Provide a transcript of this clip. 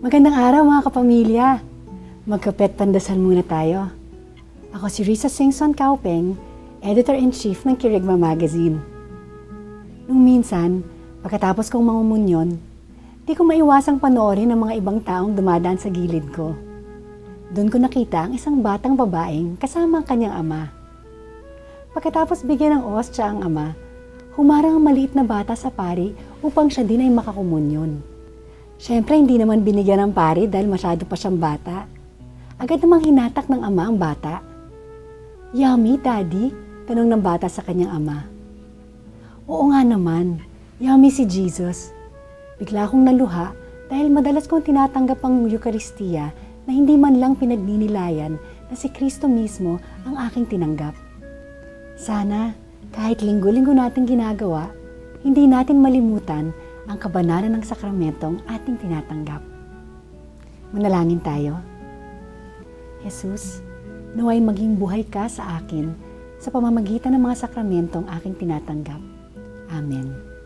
Magandang araw mga kapamilya. Magkapet pandasal muna tayo. Ako si Risa Singson Kaupeng, Editor-in-Chief ng Kirigma Magazine. Nung minsan, pagkatapos kong mangumunyon, di ko maiwasang panoorin ang mga ibang taong dumadaan sa gilid ko. Doon ko nakita ang isang batang babaeng kasama ang kanyang ama. Pagkatapos bigyan ng ostya ang ama, humarang ang maliit na bata sa pari upang siya din ay makakumunyon. Siyempre, hindi naman binigyan ng pari dahil masyado pa siyang bata. Agad namang hinatak ng ama ang bata. Yummy, Daddy? Tanong ng bata sa kanyang ama. Oo nga naman, yummy si Jesus. Bigla akong naluha dahil madalas kong tinatanggap ang Eucharistia na hindi man lang pinagninilayan na si Kristo mismo ang aking tinanggap. Sana, kahit linggo-linggo natin ginagawa, hindi natin malimutan ang kabanalan ng sakramentong ating tinatanggap. Manalangin tayo. Jesus, naway maging buhay ka sa akin sa pamamagitan ng mga sakramentong aking tinatanggap. Amen.